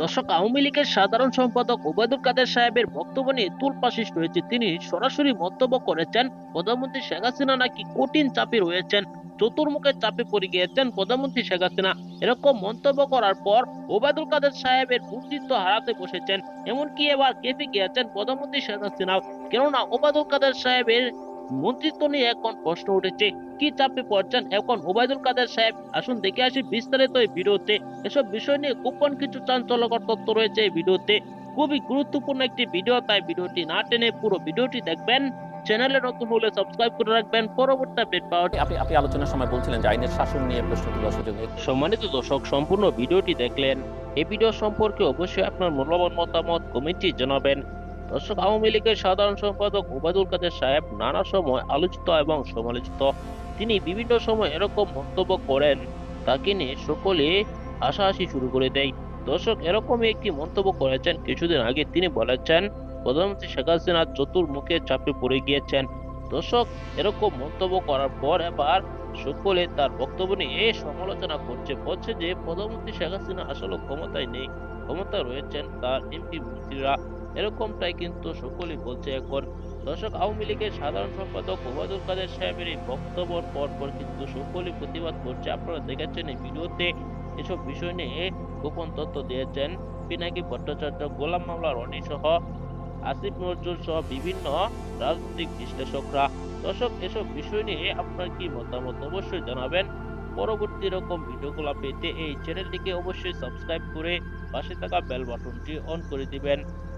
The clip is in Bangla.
দর্শক, আওয়ামী লীগের সাধারণ সম্পাদক ওবায়দুল কাদের সাহেবের বক্তব্য নিয়ে তুলপা সৃষ্টি হয়েছে তিনি। সরাসরি মন্তব্য করেছেন, প্রধানমন্ত্রী শেখ হাসিনা নাকি কঠিন চাপে রয়েছেন চতুর্মুখে চাপে পড়ে গিয়েছেন প্রধানমন্ত্রী শেখ হাসিনা। এরকম মন্তব্য করার পর ওবায়দুল কাদের সাহেবের মন্ত্রিত্ব হারাতে বসেছেন। এমনকি এবার কেঁপে গিয়েছেন প্রধানমন্ত্রী শেখ হাসিনা কেননা, ওবায়দুল কাদের সাহেবের মন্ত্রিত্ব নিয়ে এখন প্রশ্ন উঠেছে কি চাপে পড়ছেন এখন ওবায়দুল কাদের সাহেব? আসুন দেখে আসি বিস্তারিত এই ভিডিওতে। এসব বিষয় নিয়ে গোপন কিছু চাঞ্চল্যকর তথ্য রয়েছে এই ভিডিওতে। খুবই গুরুত্বপূর্ণ একটি ভিডিও তাই ভিডিওটি না টেনে পুরো ভিডিওটি দেখবেন। চ্যানেলে নতুন হলে সাবস্ক্রাইব করে রাখবেন। পরবর্তী আপডেট পাওয়ার আপনি আপনি আলোচনার সময় বলছিলেন যে আইনের শাসন নিয়ে প্রশ্ন তোলার সুযোগ সম্মানিত দর্শক সম্পূর্ণ ভিডিওটি দেখলেন। এই ভিডিও সম্পর্কে অবশ্যই আপনার মূল্যবান মতামত কমেন্টে জানাবেন। দর্শক, আওয়ামী লীগের সাধারণ সম্পাদক ওবায়দুল কাদের সাহেব নানা সময় আলোচিত এবং সমালোচিত। তিনি বিভিন্ন সময় এরকম মন্তব্য করেন, তাকে নিয়ে সকলে হাসাহাসি শুরু করে দেয়। দর্শক, এরকমই একটি মন্তব্য করেছেন। কিছুদিন আগে তিনি বলেছেন, প্রধানমন্ত্রী শেখ হাসিনা চতুর্মুখে চাপে পড়ে গিয়েছেন। দর্শক, এরকম মন্তব্য করার পর এবার সকলে তার বক্তব্য নিয়ে সমালোচনা করছে। বলছে যে, প্রধানমন্ত্রী শেখ হাসিনা আসলে ক্ষমতায় নেই। ক্ষমতা রয়েছেন তার এমপি মন্ত্রীরা। এরকমটাই কিন্তু সকলেই বলছে। এখন দর্শক, আওয়ামী লীগের সাধারণ সম্পাদক ওবায়দুল কাদের সাহেবের এই বক্তব্যের পর পর কিন্তু সকলেই প্রতিবাদ করছে। আপনারা দেখেছেন এই ভিডিওতে এসব বিষয় নিয়ে গোপন তথ্য দিয়েছেন পিনাকি ভট্টাচার্য, গোলাম মামলা রনি সহ আসিফ নজরুল সহ বিভিন্ন রাজনৈতিক বিশ্লেষকরা। দর্শক, এসব বিষয় নিয়ে আপনার কি মতামত অবশ্যই জানাবেন। পরবর্তী রকম ভিডিওগুলো পেতে এই চ্যানেলটিকে অবশ্যই সাবস্ক্রাইব করে পাশে থাকা বেল বাটনটি অন করে দিবেন।